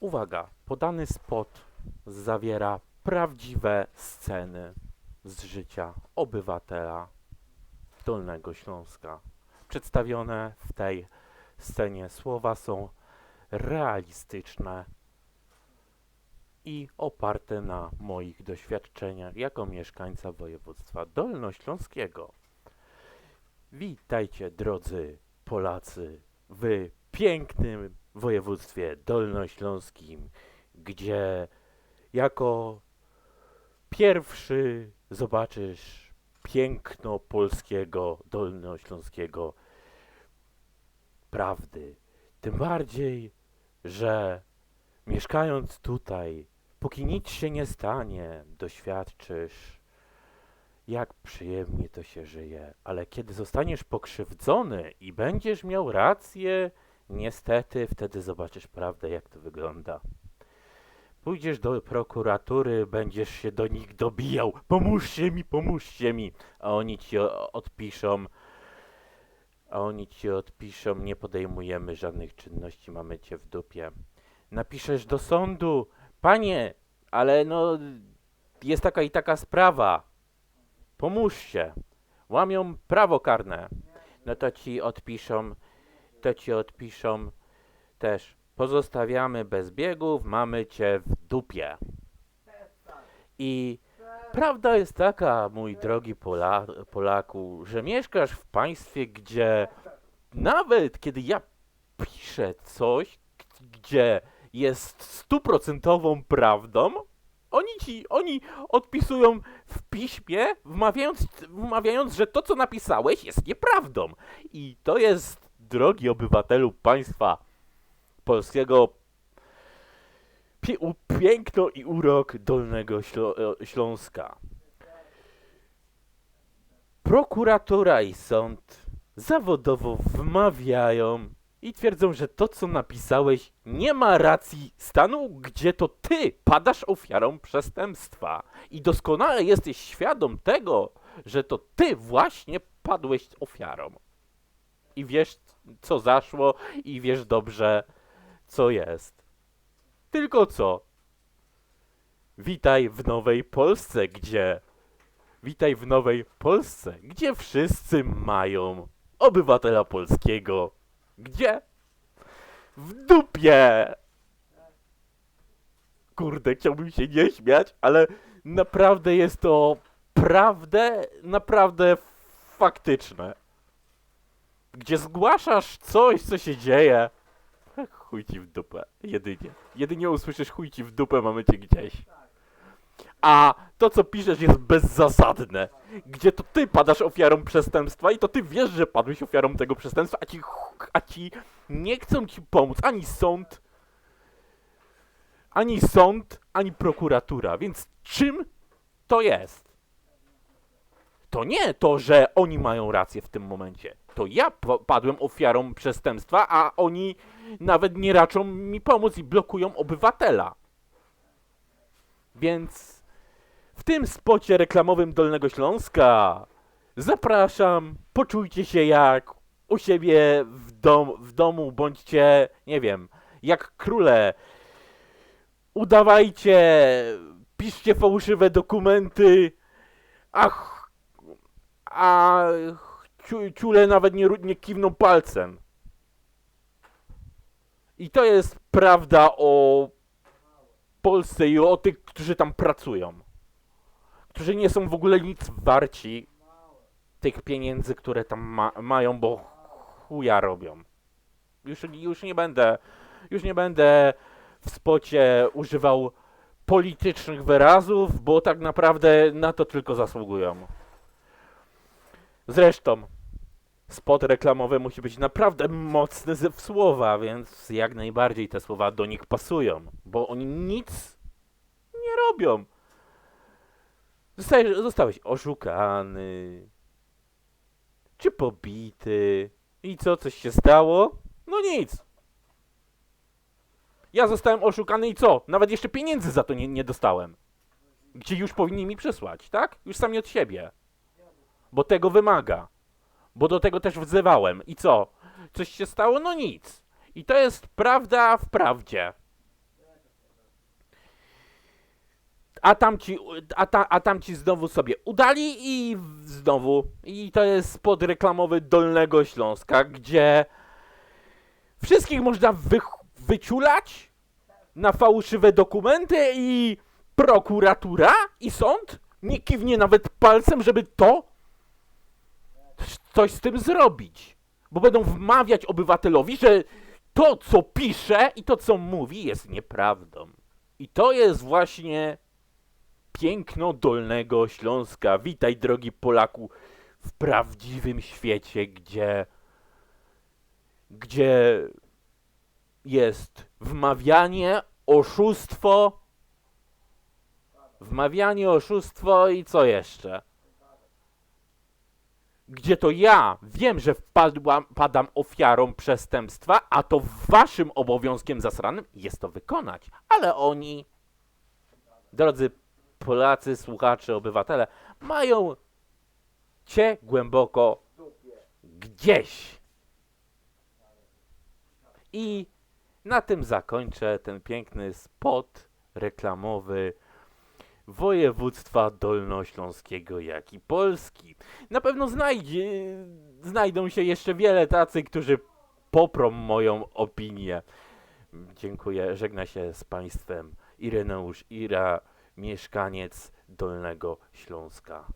Uwaga, podany spot zawiera prawdziwe sceny z życia obywatela Dolnego Śląska. Przedstawione w tej scenie słowa są realistyczne i oparte na moich doświadczeniach jako mieszkańca województwa dolnośląskiego. Witajcie drodzy Polacy w pięknym województwie dolnośląskim, gdzie jako pierwszy zobaczysz piękno polskiego, dolnośląskiego prawdy. Tym bardziej, że mieszkając tutaj, póki nic się nie stanie, doświadczysz, jak przyjemnie to się żyje. Ale kiedy zostaniesz pokrzywdzony i będziesz miał rację, niestety wtedy zobaczysz prawdę, jak to wygląda. Pójdziesz do prokuratury, będziesz się do nich dobijał. Pomóżcie mi, pomóżcie mi. A oni ci odpiszą. A oni ci odpiszą, nie podejmujemy żadnych czynności, mamy cię w dupie. Napiszesz do sądu, panie, ale no jest taka i taka sprawa. Pomóżcie. Łamią prawo karne. No to ci odpiszą, to ci odpiszą też. Pozostawiamy bez biegów, mamy cię w dupie. I prawda jest taka, mój drogi Pola, Polaku, że mieszkasz w państwie, gdzie nawet kiedy ja piszę coś, gdzie jest stuprocentową prawdą, oni ci, oni odpisują w piśmie, wmawiając, wmawiając, że to, co napisałeś, jest nieprawdą. I to jest, drogi obywatelu państwa polskiego, piękno i urok Dolnego Śląska. Prokuratura i sąd zawodowo wmawiają i twierdzą, że to, co napisałeś, nie ma racji stanu, gdzie to ty padasz ofiarą przestępstwa. I doskonale jesteś świadom tego, że to ty właśnie padłeś ofiarą. I wiesz, co zaszło, i wiesz dobrze, co jest. Tylko co? Witaj w Nowej Polsce, gdzie. Witaj w Nowej Polsce, gdzie wszyscy mają obywatela polskiego. Gdzie? W dupie! Kurde, chciałbym się nie śmiać, ale naprawdę jest to prawdę, naprawdę faktyczne. Gdzie zgłaszasz coś, co się dzieje, chuj ci w dupę, jedynie. Jedynie usłyszysz chuj ci w dupę, mamy cię gdzieś. A to, co piszesz, jest bezzasadne. Gdzie to ty padasz ofiarą przestępstwa i to ty wiesz, że padłeś ofiarą tego przestępstwa, a ci, a ci nie chcą ci pomóc ani sąd, ani sąd, ani prokuratura. Więc czym to jest? To nie to, że oni mają rację w tym momencie. To ja pa- padłem ofiarą przestępstwa, a oni nawet nie raczą mi pomóc i blokują obywatela. Więc w tym spocie reklamowym Dolnego Śląska zapraszam, poczujcie się jak u siebie w, dom, w domu, bądźcie, nie wiem, jak króle. Udawajcie, piszcie fałszywe dokumenty, ach, a ciule nawet nie, nie kiwną palcem. I to jest prawda o Polsce i o tych, którzy tam pracują. Którzy nie są w ogóle nic warci tych pieniędzy, które tam ma, mają, bo chuja robią. Już, już nie będę, już nie będę w spocie używał politycznych wyrazów, bo tak naprawdę na to tylko zasługują. Zresztą, spot reklamowy musi być naprawdę mocny ze- słowa, więc jak najbardziej te słowa do nich pasują, bo oni nic nie robią. Zostałeś, zostałeś oszukany, czy pobity i co, coś się stało? No nic. Ja zostałem oszukany i co? Nawet jeszcze pieniędzy za to nie, nie dostałem. Gdzie już powinni mi przysłać, tak? Już sami od siebie. Bo tego wymaga. Bo do tego też wzywałem. I co? Coś się stało? No nic. I to jest prawda w prawdzie. a tam ci, a, ta, a tam ci znowu sobie udali i znowu. I to jest spot reklamowy Dolnego Śląska, gdzie wszystkich można wy, wyciulać na fałszywe dokumenty i prokuratura i sąd nie kiwnie nawet palcem, żeby to coś z tym zrobić. Bo będą wmawiać obywatelowi, że to, co pisze i to, co mówi, jest nieprawdą. I to jest właśnie piękno Dolnego Śląska. Witaj, drogi Polaku, w prawdziwym świecie, gdzie, gdzie jest wmawianie, oszustwo, wmawianie, oszustwo i co jeszcze? Gdzie to ja wiem, że wpadłam, padam ofiarą przestępstwa, a to waszym obowiązkiem zasranym jest to wykonać. Ale oni, drodzy Polacy, słuchacze, obywatele, mają cię głęboko gdzieś. I na tym zakończę ten piękny spot reklamowy województwa dolnośląskiego, jak i Polski. Na pewno znajdzie, znajdą się jeszcze wiele tacy, którzy poprą moją opinię. Dziękuję, żegna się z Państwem Ireneusz Ira, mieszkaniec Dolnego Śląska.